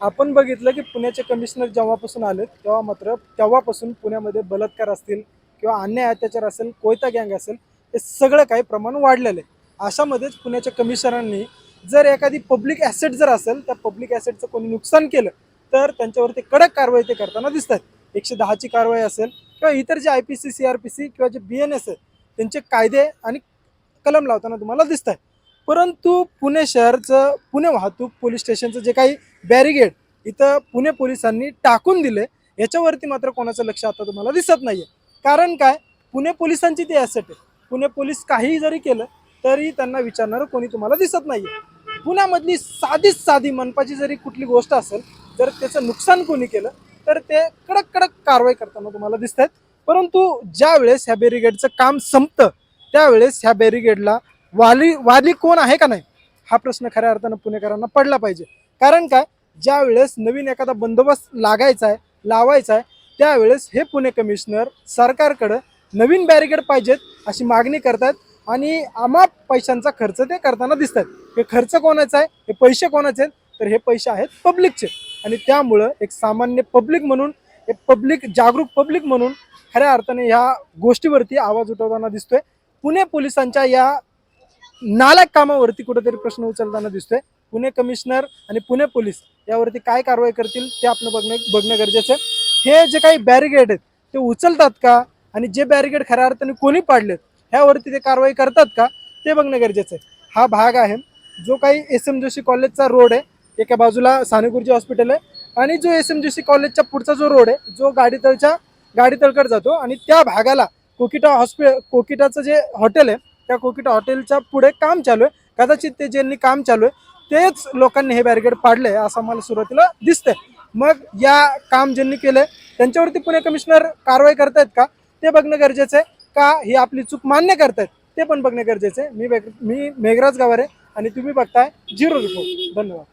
आपण बघितलं की पुण्याचे कमिशनर जेव्हापासून आले तेव्हा मात्र तेव्हापासून पुण्यामध्ये बलात्कार असतील किंवा अन्याय अत्याचार असेल कोयता गँग असेल हे सगळं काही प्रमाण वाढलेलं आहे. अशामध्येच पुण्याच्या कमिशनरांनी जर एखादी पब्लिक ॲसेट जर असेल त्या पब्लिक ॲसेटचं कोणी नुकसान केलं तर त्यांच्यावरती कडक कारवाई ते करताना दिसत आहेत एकशे दहाची कारवाई असेल किंवा इतर जे I P C C R P C किंवा जे बी एन एस आहे त्यांचे कायदे आणि कलम लावताना तुम्हाला दिसत आहे परंतु पुणे शहरचं पुणे वाहतूक पोलीस स्टेशनचं जे काही बॅरिगेड इथं पुणे पोलिसांनी टाकून दिले याच्यावरती मात्र कोणाचं लक्ष आता तुम्हाला दिसत नाहीये. कारण काय? पुणे पोलिसांची ती ॲसेट आहे. पुणे पोलीस काहीही जरी केलं तरी त्यांना विचारणारं कोणी तुम्हाला दिसत नाहीये. पुण्यामधली साधीच साधी मनपाची जरी कुठली गोष्ट असेल जर त्याचं नुकसान कोणी केलं तर ते कडक कडक कारवाई करताना तुम्हाला दिसत आहेत परंतु ज्या वेळेस ह्या बॅरिगेडचं काम संपतं त्यावेळेस ह्या बॅरिगेडला वाली वाली कोण आहे का नाही? हा प्रश्न खऱ्या अर्थानं पुणेकरांना पडला पाहिजे. कारण काय ज्या वेळेस नवीन एखादा बंदोबस्त लागायचा आहे लावायचा आहे त्यावेळेस हे पुणे कमिशनर सरकारकडं नवीन बॅरिगेड पाहिजेत अशी मागणी करतात आणि आमाप पैशांचा खर्च ते करताना दिसतात. हे खर्च कोणाचा आहे? हे पैसे कोणाचे आहेत? तर हे पैसे आहेत पब्लिकचे. आणि त्यामुळं एक सामान्य पब्लिक म्हणून एक पब्लिक जागरूक पब्लिक म्हणून खऱ्या अर्थाने ह्या गोष्टीवरती आवाज उठवताना दिसतोय. पुणे पोलिसांच्या या नालायक कामावरती कुठेतरी प्रश्न उचलताना दिसतोय. पुणे कमिशनर आणि पुणे पोलीस यावरती काय कारवाई करतील ते आपण बघणे बघणं गरजेचं आहे. हे जे काही बॅरिगेड आहेत ते उचलतात का? आणि जे बॅरिगेड खऱ्या अर्थाने कोणी पाडलेत ह्यावरती ते कारवाई करतात का? ते बघणं गरजेचं आहे. हा भाग आहे. जो काही एस एम जोशी कॉलेजचा रोड आहे एका बाजूला सानेगुरुजी हॉस्पिटल आहे आणि जो एस एम जोशी कॉलेजच्या पुढचा जो रोड आहे जो गाडीतळच्या गाडीतळकडे जातो आणि त्या भागाला कोकिटा हॉस्पि कोकिटाचं जे हॉटेल आहे त्या कोकिटा हॉटेलच्या पुढे काम चालू आहे. कदाचित ते ज्यांनी काम चालू आहे तेच लोकांनी हे बॅरिगेड पाडले असं मला सुरुवातीला दिसतंय. मग या काम ज्यांनी केलंय त्यांच्यावरती पुणे कमिशनर कारवाई करतायत का? ते बघणं गरजेचं आहे. का ही आपली चूक मान्य करतायत? ते पण बघणं गरजेचं आहे. मी मी मेघराज गावारे आणि तुम्ही बघताय झिरो रिपोर्ट धन्यवाद.